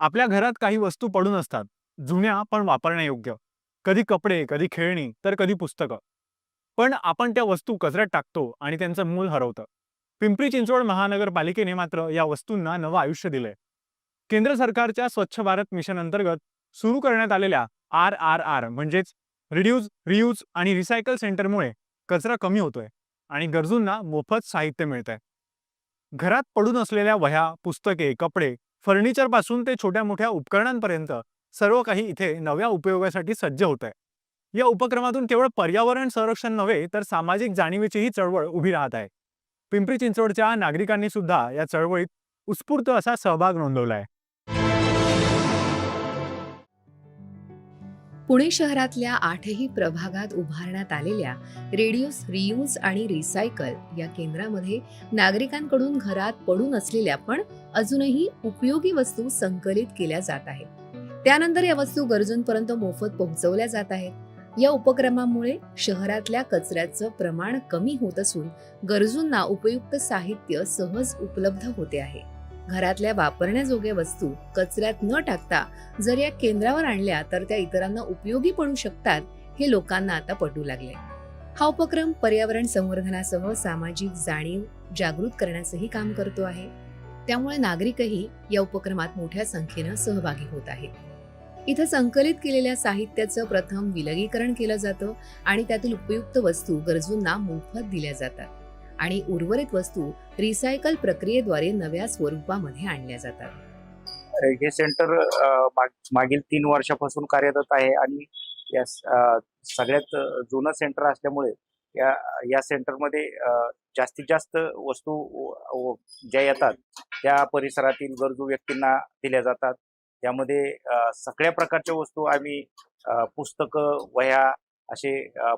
आपल्या घरात काही वस्तू पडून असतात. जुन्या पण वापरण्यायोग्य. कधी कपडे कधी खेळणी तर कधी पुस्तकं. पण आपण त्या वस्तू कचऱ्यात टाकतो आणि त्यांचं मूल हरवतं. पिंपरी चिंचवड महानगरपालिकेने मात्र या वस्तूंना नवं आयुष्य दिलंय. केंद्र सरकारच्या स्वच्छ भारत मिशन अंतर्गत सुरू करण्यात आलेल्या आर आर आर म्हणजेच रिड्यूज रियूज आणि रिसायकल सेंटरमुळे कचरा कमी होतोय आणि गरजूंना मोफत साहित्य मिळतंय. घरात पडून असलेल्या वह्या पुस्तके कपडे फर्निचरपासून ते छोट्या मोठ्या उपकरणांपर्यंत सर्व काही इथे नव्या उपयोगासाठी सज्ज होत आहे या उपक्रमातून केवळ पर्यावरण संरक्षण नव्हे तर सामाजिक जाणीवेचीही चळवळ उभी राहत आहे. पिंपरी चिंचवडच्या नागरिकांनी सुद्धा या चळवळीत उत्स्फूर्त असा सहभाग नोंदवला आहे पुणे शहरातल्या आठही प्रभागात उभारण्यात आलेल्या रेडिओस रियूज आणि रिसायकल या केंद्रामध्ये नागरिकांकडून घरात पडून असलेल्या पण अजूनही उपयोगी वस्तू संकलित केल्या जात आहेत. त्यानंतर या वस्तू गरजूंपर्यंत मोफत पोहोचवल्या जात आहेत. या उपक्रमामुळे शहरातल्या कचऱ्याचं प्रमाण कमी होत असून गरजूंना उपयुक्त साहित्य सहज उपलब्ध होते आहे. घरातल्या वापरण्याजोग्या वस्तू कचऱ्यात न टाकता जर या केंद्रावर आणल्या तर त्या इतरांना उपयोगी पडू शकतात हे लोकांना आता पटू लागले. हा उपक्रम पर्यावरण संवर्धनासह सामाजिक जाणीव जागृत करण्याचंही काम करतो आहे. त्यामुळे नागरिकही या उपक्रमात मोठ्या संख्येनं सहभागी होत आहेत. इथं संकलित केलेल्या साहित्याचं प्रथम विलगीकरण केलं जातं आणि त्यातील उपयुक्त वस्तू गरजूंना मोफत दिल्या जातात. आणि उर्वरित वस्तू रिसायकल प्रक्रियेद्वारे नव्या स्वरूपामध्ये आणल्या जातात. हे सेंटर मागील तीन वर्षापासून कार्यरत आहे आणि या सगळ्यात जुनं सेंटर असल्यामुळे या या सेंटरमध्ये अ, जास्तीत जास्त वस्तू ज्या येतात त्या परिसरातील गरजू व्यक्तींना दिल्या जातात. त्यामध्ये सगळ्या प्रकारच्या वस्तू आम्ही पुस्तकं वह्या असे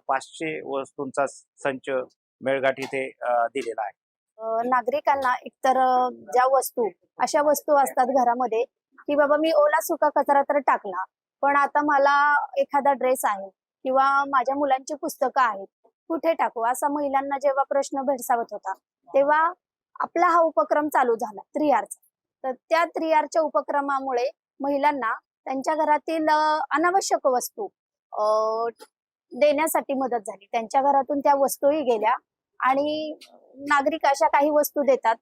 पाचशे वस्तूंचा संच मेळघाट इथे दिलेला आहे. नागरिकांना एकतर ज्या वस्तू अशा वस्तू असतात घरामध्ये की बाबा मी ओला सुका कचरा तर टाकला पण आता मला एखादा ड्रेस आहे किंवा माझ्या मुलांची पुस्तकं आहेत कुठे टाकू? असा महिलांना जेव्हा प्रश्न भेडसावत होता तेव्हा आपला हा उपक्रम चालू झाला त्रियारचा तर त्या त्रियारच्या उपक्रमामुळे महिलांना त्यांच्या घरातील अनावश्यक वस्तू देण्यासाठी मदत झाली. त्यांच्या घरातून त्या वस्तूही गेल्या आणि नागरिक अशा काही वस्तू देतात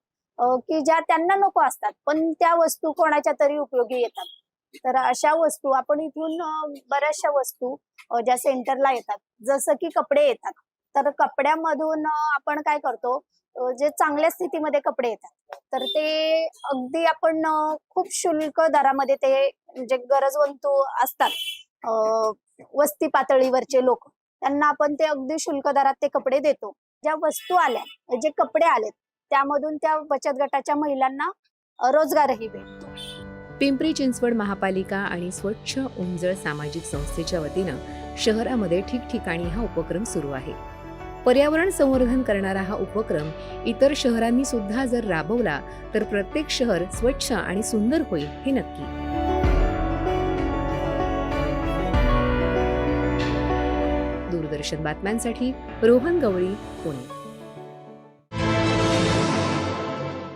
की ज्या त्यांना नको असतात पण त्या वस्तू कोणाच्या तरी उपयोगी येतात. तर अशा वस्तू आपण इथून बऱ्याचशा वस्तू ज्या सेंटरला येतात जसं की कपडे येतात. तर कपड्यामधून आपण काय करतो जे चांगल्या स्थितीमध्ये कपडे येतात तर ते अगदी आपण खूप शुल्क दरामध्ये ते जे गरजवंतू असतात. वस्ती पातळीवरचे लोक. त्यांना आपण ते अगदी शुल्क दरात ते कपडे देतो. ज्या वस्तू आल्या जे कपडे आलेत त्यामधून त्या बचत गटाच्या महिलांना रोजगारही भेटतो. पिंपरी चिंचवड महापालिका आणि स्वच्छ उंजळ सामाजिक संस्थेच्या वतीनं शहरामध्ये ठिकठिकाणी हा उपक्रम सुरू आहे. पर्यावरण संवर्धन करणारा हा उपक्रम इतर शहरांनी सुद्धा जर राबवला तर प्रत्येक शहर स्वच्छ आणि सुंदर होईल हे नक्की. दूरदर्शन बातम्यांसाठी रोहन गवळी पुणे.